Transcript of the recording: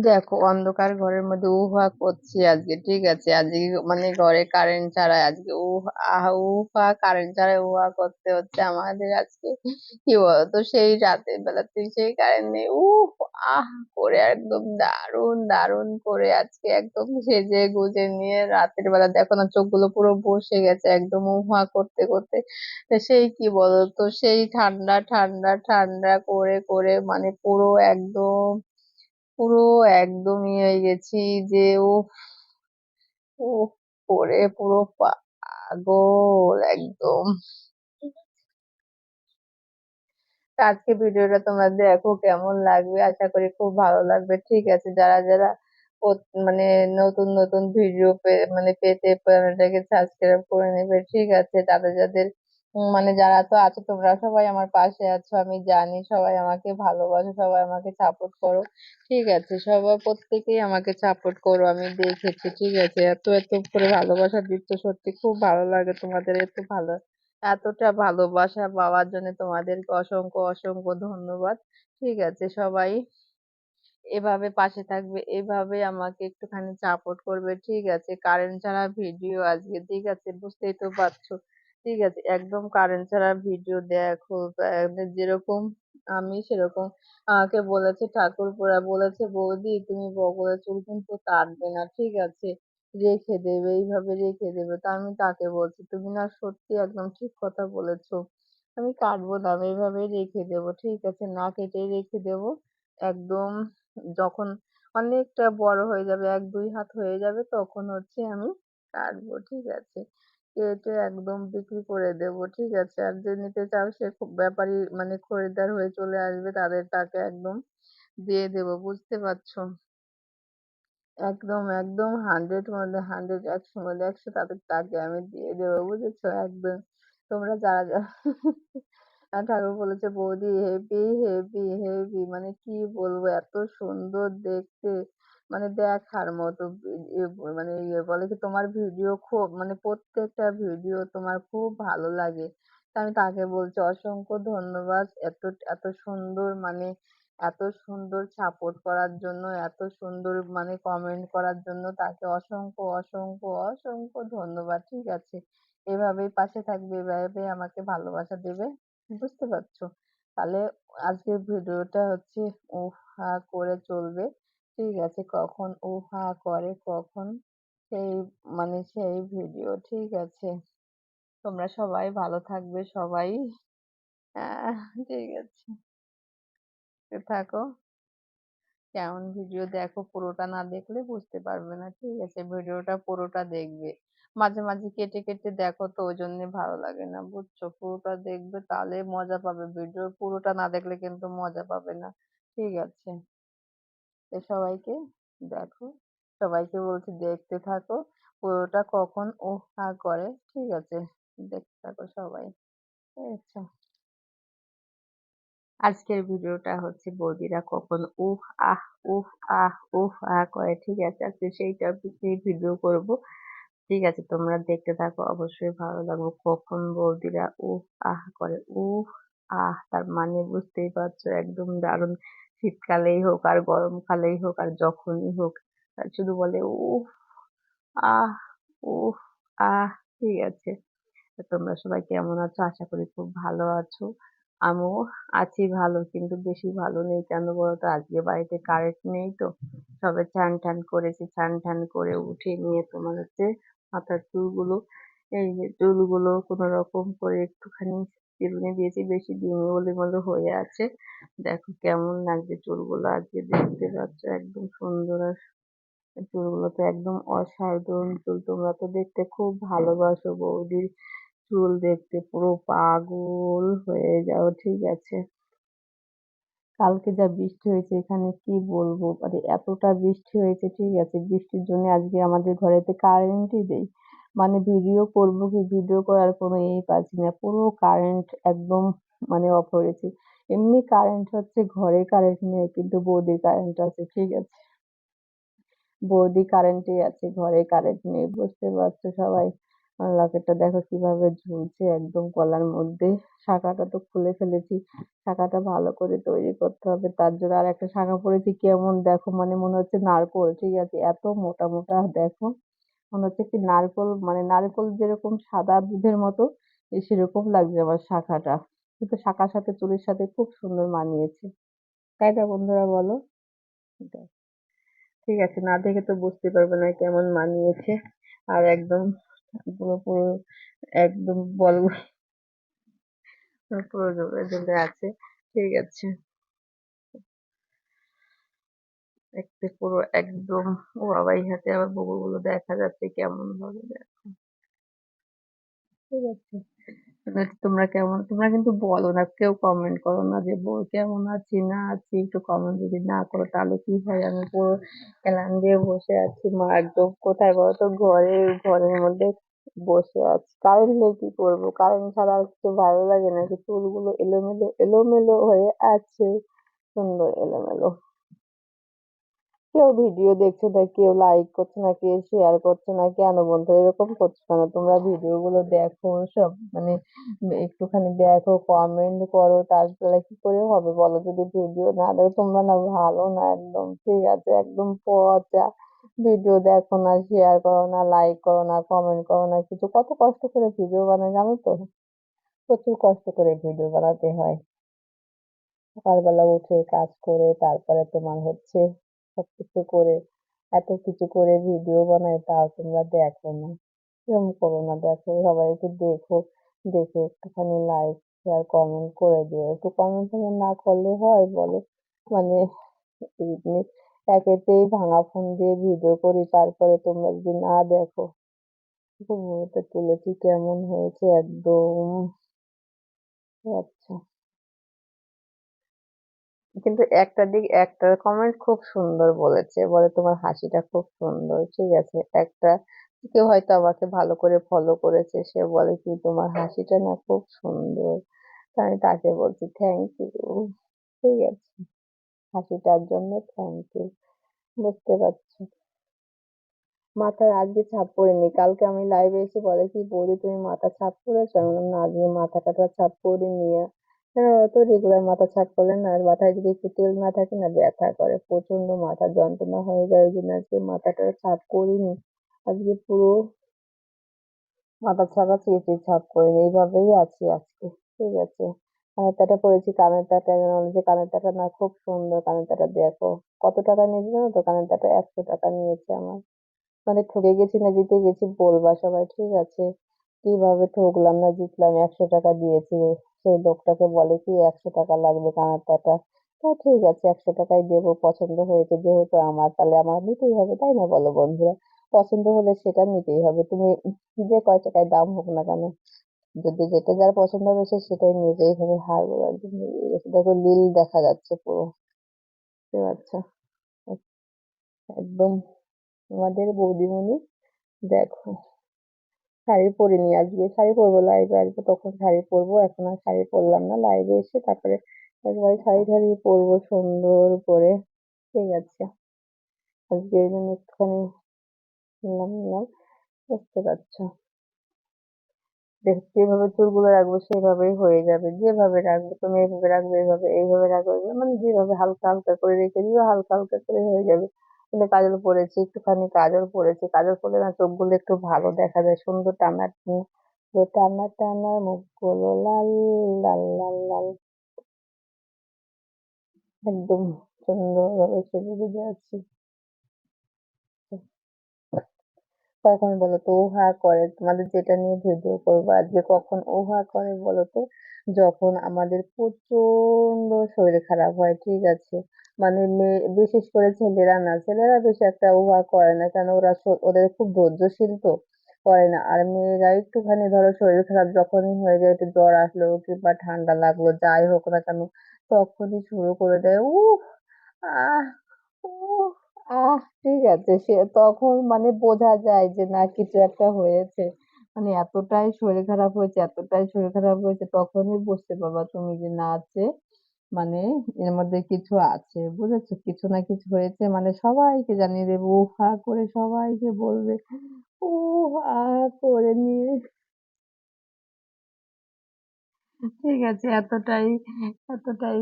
দেখো অন্ধকার ঘরের মধ্যে উহা করছি আজকে, ঠিক আছে? আজকে মানে ঘরে কারেন্ট ছাড়া আজকে উহ উহা কারেন্ট ছাড়া উহা করতে হচ্ছে আমাদের আজকে। কি বলতো? সেই রাতের বেলাতে সেই কারেন্ট নেই, উহ, আহ, করে একদম দারুণ দারুণ করে আজকে একদম সেজে গুজে নিয়ে রাতের বেলা দেখো না চোখগুলো পুরো বসে গেছে একদম উহা করতে করতে। সেই কি বলতো? সেই ঠান্ডা ঠান্ডা ঠান্ডা করে করে মানে পুরো একদম পুরো একদম ইয়ে হয়ে গেছি যে ও ও করে পুরো পাগল একদম আজকে ভিডিওটা তোমরা দেখো কেমন লাগবে আশা করি খুব ভালো লাগবে ঠিক আছে যারা যারা মানে নতুন নতুন ভিডিও মানে পেতে চ্যানেলটাকে সাবস্ক্রাইব করে নেবে ঠিক আছে তাদের যাদের মানে যারা তো আছো, তোমরা সবাই আমার পাশে আছো, আমি জানি সবাই আমাকে ভালোবাসো, সবাই আমাকে সাপোর্ট করো। ঠিক আছে সবাই প্রত্যেকেই আমাকে সাপোর্ট করো, আমি দেখেছি, ঠিক আছে। এত এত করে ভালোবাসা দিচ্ছ, সত্যি খুব ভালো লাগে তোমাদের এত ভালো, এতটা ভালোবাসা পাওয়ার জন্য তোমাদেরকে অসংখ্য অসংখ্য ধন্যবাদ। ঠিক আছে, সবাই এভাবে পাশে থাকবে, এভাবে আমাকে একটুখানি সাপোর্ট করবে, ঠিক আছে। কারেন্ট ছাড়া ভিডিও আজকে, ঠিক আছে, বুঝতেই তো পারছ। ঠিক আছে, একদম কারেন্ট ছাড়া ভিডিও দেখো যেরকম আমি সেরকম, আমাকে বলেছে ঠাকুরপুরা বলেছে বৌদি তুমি বগলের চুল কিন্তু কাটবে না, ঠিক আছে, রেখে দেবে, এইভাবে রেখে দেবে, তা আমি তাকে বলছি, তুমি না সত্যি একদম ঠিক কথা বলেছ, আমি কাটবো না, আমি এইভাবেই রেখে দেবো, ঠিক আছে, না কেটেই রেখে দেবো, একদম যখন অনেকটা বড় হয়ে যাবে, এক দুই হাত হয়ে যাবে, তখন হচ্ছে আমি কাটবো, ঠিক আছে কেটে একদম বিক্রি করে দেবো, ঠিক আছে? আর যে নিতে চাও সে ব্যাপারী মানে খরিদ্দার হয়ে চলে আসবে, তাদের তাকে একদম দিয়ে দেবো, বুঝতে পারছ? একদম একদম হান্ড্রেড মধ্যে হান্ড্রেড একশোর মধ্যে একশো তাদের তাকে আমি দিয়ে দেবো, বুঝেছ? একদম। তোমরা যারা যারা আর ঠাকুর বলেছে, বৌদি, হেভি হেভি হেভি। মানে কি বলব, এত সুন্দর দেখতে। মানে দেখার মতো মানে ইয়ে বলে কি তোমার ভিডিও খুব মানে প্রত্যেকটা ভিডিও তোমার খুব ভালো লাগে। তা আমি তাকে বলছি, অসংখ্য ধন্যবাদ এত এত সুন্দর মানে এত সুন্দর সাপোর্ট করার জন্য, এত সুন্দর মানে কমেন্ট করার জন্য তাকে অসংখ্য অসংখ্য অসংখ্য ধন্যবাদ, ঠিক আছে। এভাবেই পাশে থাকবে এভাবে আমাকে ভালোবাসা দেবে, বুঝতে পারছ? তাহলে আজকের ভিডিওটা হচ্ছে উহ করে চলবে। ঠিক আছে, কখন উহ হা করে, কখন সেই মানে সেই ভিডিও ঠিক আছে। তোমরা সবাই ভালো থাকবে, সবাই। ঠিক আছে। থাকো। কেমন ভিডিও দেখো, পুরোটা না দেখলে বুঝতে পারবে না, ঠিক আছে। ভিডিওটা পুরোটা দেখবে। মাঝে মাঝে কেটে কেটে দেখো তো ওই জন্য ভালো লাগে না, বুঝছ? পুরোটা দেখবে তাহলে মজা পাবে। ভিডিও পুরোটা না দেখলে কিন্তু মজা পাবে না, ঠিক আছে। তো সবাইকে দেখো, সবাইকে বলছি দেখতে থাকো। পুরোটা কখন ও হা করে, ঠিক আছে? দেখতে থাকো সবাই। আচ্ছা। আজকের ভিডিওটা হচ্ছে বৌদিরা কখন উহ, আহ উহ আহ উহ, আহ করে, ঠিক আছে? আজকে সেই টপিক নিয়ে ভিডিও করব। ঠিক আছে, তোমরা দেখতে থাকো, অবশ্যই ভালো লাগবে। কখন বৌদিরা উহ, আহ করে, উহ, আহ, তার মানে বুঝতেই পারছ, একদম দারুণ শীতকালেই হোক আর গরমকালেই হোক আর যখনই হোক শুধু বলে উহ আহ উহ আহ, ঠিক আছে। তোমরা সবাই কেমন আছো? আশা করি খুব ভালো আছো। আমিও আছি ভালো, কিন্তু বেশি ভালো নেই কেন বলতো আজকে বাড়িতে কারেন্ট নেই তো। সবে চান টান করেছি চান টান করে উঠে নিয়ে তোমার হচ্ছে মাথার চুলগুলো, এই যে চুলগুলো কোনো রকম করে একটুখানি চিরুনি দিয়েছি, বেশি দিইনি বলে মতো হয়ে আছে। দেখো কেমন লাগছে চুলগুলো আজকে দেখতে পাচ্ছ, একদম সুন্দর আর চুলগুলো তো একদম অসাধারণ চুল। তোমরা তো দেখতে খুব ভালোবাসো বৌদির চুল দেখতে, পুরো পাগল হয়ে যাও, ঠিক আছে। কালকে যা বৃষ্টি হয়েছে এখানে কি বলব? মানে এতটা বৃষ্টি হয়েছে, ঠিক আছে। বৃষ্টির জন্য আজকে আমাদের ঘরেতে কারেন্টই নেই। মানে ভিডিও করব কি ভিডিও করার কোনো এই পাচ্ছি না। পুরো কারেন্ট একদম মানে অফ হয়েছে এমনি কারেন্ট হচ্ছে ঘরে কারেন্ট নেই, কিন্তু বৌদির কারেন্ট আছে, ঠিক আছে? বৌদি কারেন্টে আছে ঘরে কারেন্ট নেই, বুঝতে পারছ সবাই? লকেটটা দেখো কীভাবে ঝুলছে একদম গলার মধ্যে। শাখাটা তো খুলে ফেলেছি, শাখাটা ভালো করে তৈরি করতে হবে। তার জন্য আর একটা শাখা পরেছি কেমন দেখো? মানে মনে হচ্ছে নারকোল, ঠিক আছে? এত মোটা মোটা, দেখো। মনে হচ্ছে কি নারকোল মানে নারকোল যেরকম সাদা দুধের মতো সেরকম লাগছে আমার শাখাটা কিন্তু শাখার সাথে চুলের সাথে খুব সুন্দর মানিয়েছে তাই না বন্ধুরা বলো। ঠিক আছে না দেখে তো বুঝতে পারবে না কেমন মানিয়েছে আর একদম পুরো পুরো একদম বল পুরো আছে ঠিক আছে দেখতে পুরো একদম ও বাবা এই হাতে আবার বগলগুলো দেখা যাচ্ছে কেমন ভাবে দেখো। ঠিক আছে। তোমরা কেমন, তোমরা কিন্তু বলো না, কেউ কমেন্ট করো না যে, বউ কেমন আছি, না আছি, একটু কমেন্ট যদি না করো তাহলে কি হয়? আমি পুরো এলান দিয়ে বসে আছি, মা একদম কোথায় বলো তো? ঘরে, ঘরের মধ্যে বসে আছি। কারেন্ট নেই কি করব? কারেন্ট ছাড়া কিছু ভালো লাগে না নাকি চুলগুলো এলোমেলো এলোমেলো হয়ে আছে। সুন্দর এলোমেলো। কেউ ভিডিও দেখছে না কেউ লাইক করছে না, কেউ শেয়ার করছে না, কেন বন্ধু? এরকম করছ কেন? তোমরা ভিডিও গুলো দেখো, সব মানে একটুখানি দেখো কমেন্ট করো, তারপরে কি করে হবে বলো? যদি ভিডিও না দেখো, তোমরা না ভালো না একদম, ঠিক আছে? একদম পচা। ভিডিও দেখো না শেয়ার করো না লাইক করো না কমেন্ট করো না, কিছু। কত কষ্ট করে ভিডিও বানায় জানো তো? প্রচুর কষ্ট করে ভিডিও বানাতে হয়। সকালবেলা উঠে কাজ করে, তারপরে তোমার হচ্ছে সবকিছু করে, এত কিছু করে ভিডিও বানাই তাও তোমরা দেখো না। এরকম করো না, দেখো, সবাই একটু দেখো, দেখে একটুখানি লাইক শেয়ার কমেন্ট করে দিও। একটু কমেন্ট না করলে হয় বলো? মানে একেতেই ভাঙা ফোন দিয়ে ভিডিও করি, তারপরে তোমরা যদি না দেখো তুলেছি কেমন হয়েছে একদম। আচ্ছা। কিন্তু একটা দিক, একটা কমেন্ট খুব সুন্দর বলেছে। বলে তোমার হাসিটা খুব সুন্দর, ঠিক আছে? একটা কেউ হয়তো আমাকে ভালো করে ফলো করেছে, সে বলে কি তোমার হাসিটা না খুব সুন্দর? আমি তাকে বলছি থ্যাংক ইউ ঠিক আছে। হাসিটার জন্য থ্যাংক ইউ বুঝতে পারছ? মাথায় আজকে ছাপ পড়িনি। কালকে আমি লাইভে এসে বলে কি, বৌদি তুমি মাথা ছাপ পড়েছো? আমি বললাম, না, আজকে মাথা টাথা ছাপ পড়িনি। হ্যাঁ তো রেগুলার মাথা ছাপ করলে না, আর মাথায় যদি একটু তেল না থাকে না, ব্যথা করে প্রচণ্ড মাথা যন্ত্রণা হয়ে যায়, ওই জন্য আজকে মাথাটা ছাপ করিনি। আজকে পুরো মাথা ছাড়া চেঁচে ছাপ করিনি, এইভাবেই আছি আজকে, ঠিক আছে। কানের তাটা পরেছি কানের তাটা যে কানের তাটা না খুব সুন্দর কানের তাটা দেখো। কত টাকা নিয়েছে জানো তো? কানের তাটা একশো টাকা নিয়েছে আমার। মানে ঠকে গেছি না, জিতে গেছি বলবা সবাই, ঠিক আছে। কীভাবে ঠকলাম না, জিতলাম, একশো টাকা দিয়েছি। সেই লোকটাকে বলে কি, একশো টাকা লাগবে কানারটাটা তো ঠিক আছে, একশো টাকাই দেবো, পছন্দ হয়েছে যেহেতু আমার, তাহলে আমার নিতেই হবে, তাই না বলো বন্ধুরা? পছন্দ হলে সেটা নিতেই হবে, তুমি যে কয় টাকায় দাম হোক না কেন, যদি যেটা যার পছন্দ হবে সে সেটাই নিতেই হবে হার একদম দেখো নীল দেখা যাচ্ছে পুরো। পারছ? একদম আমাদের বৌদিমণি, দেখো। শাড়ি পরিনি আজকে শাড়ি পরবো লাইভে আসব তখন শাড়ি পরবো। এখন আর শাড়ি পরলাম না লাইভে এসে তারপরে একবারে শাড়ি টাড়ি পরবো সুন্দর করে। ঠিক আছে। আজকে এই জন্য একটুখানি নিলাম নিলাম। বুঝতে পারছ? যেভাবে চুলগুলো রাখব সেভাবেই হয়ে যাবে। যেভাবে রাখব, তুমি এইভাবে রাখবে, এইভাবে এইভাবে রাখবে। মানে যেভাবে হালকা হালকা করে রেখে দিবে, হালকা হালকা করে হয়ে যাবে। কিন্তু কাজল পরেছি একটুখানি কাজল পরেছি কাজল পরলে না চোখগুলো একটু ভালো দেখা যায়। সুন্দর টানা টানা টানা মুখগুলো লাল লাল লাল লাল। একদম সুন্দরভাবে সেজে গুজে আছি কখন বলো তো উহা করে, তোমাদের যেটা নিয়ে ভিডিও করব আজকে কখন? উহা করে বলো তো যখন আমাদের প্রচণ্ড শরীর খারাপ হয়, ঠিক আছে? মানে মেয়ে বিশেষ করে ছেলেরা না, ছেলেরা বেশি একটা উহা করে না, কেন ওরা ওদের খুব ধৈর্যশীল তো, করে না। আর মেয়েরা একটুখানি ধরো শরীর খারাপ যখনই হয়ে যায়, একটু জ্বর আসলো কিংবা ঠান্ডা লাগল, যাই হোক না কেন, তখনই শুরু করে দেয় উফ আহ উফ আহ, ঠিক আছে, সে তখন মানে বোঝা যায় যে না, কিছু একটা হয়েছে। মানে এতটাই শরীর খারাপ হয়েছে, এতটাই শরীর খারাপ হয়েছে, তখনই বুঝতে পারবা তুমি যে না আছে মানে এর মধ্যে কিছু আছে, বুঝেছ? কিছু না কিছু হয়েছে মানে সবাইকে জানিয়ে দেবো উ হা করে সবাইকে বলবে উ হা করে নিয়ে। ঠিক আছে, এতটাই এতটাই।